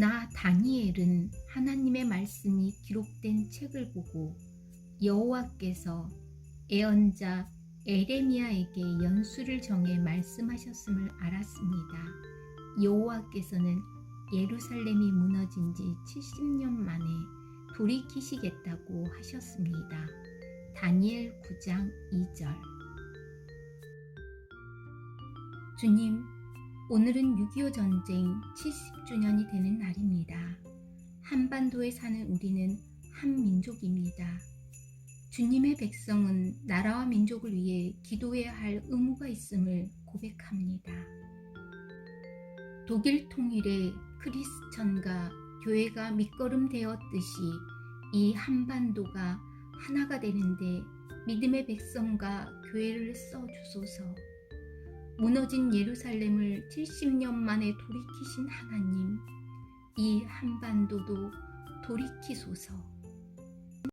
나 다니엘은 하나님의 말씀이 기록된 책을 보고 여호와께서 예언자 에레미야에게 연수를 정해 말씀하셨음을 알았습니다. 여호와께서는 예루살렘이 무너진 지 70년 만에 돌이키시겠다고 하셨습니다. 다니엘 9장 2절 주님, 오늘은 6.25 전쟁 70 주년이 되는 날입니다. 한반도에 사는 우리는 한 민족입니다. 주님의 백성은 나라와 민족을 위해 기도해야 할 의무가 있음을 고백합니다. 독일 통일의 크리스천과 교회가 밑거름 되었듯이 이 한반도가 하나가 되는데 믿음의 백성과 교회를 써주소서. 무너진 예루살렘을 70년 만에 돌이키신 하나님, 이 한반도도 돌이키소서.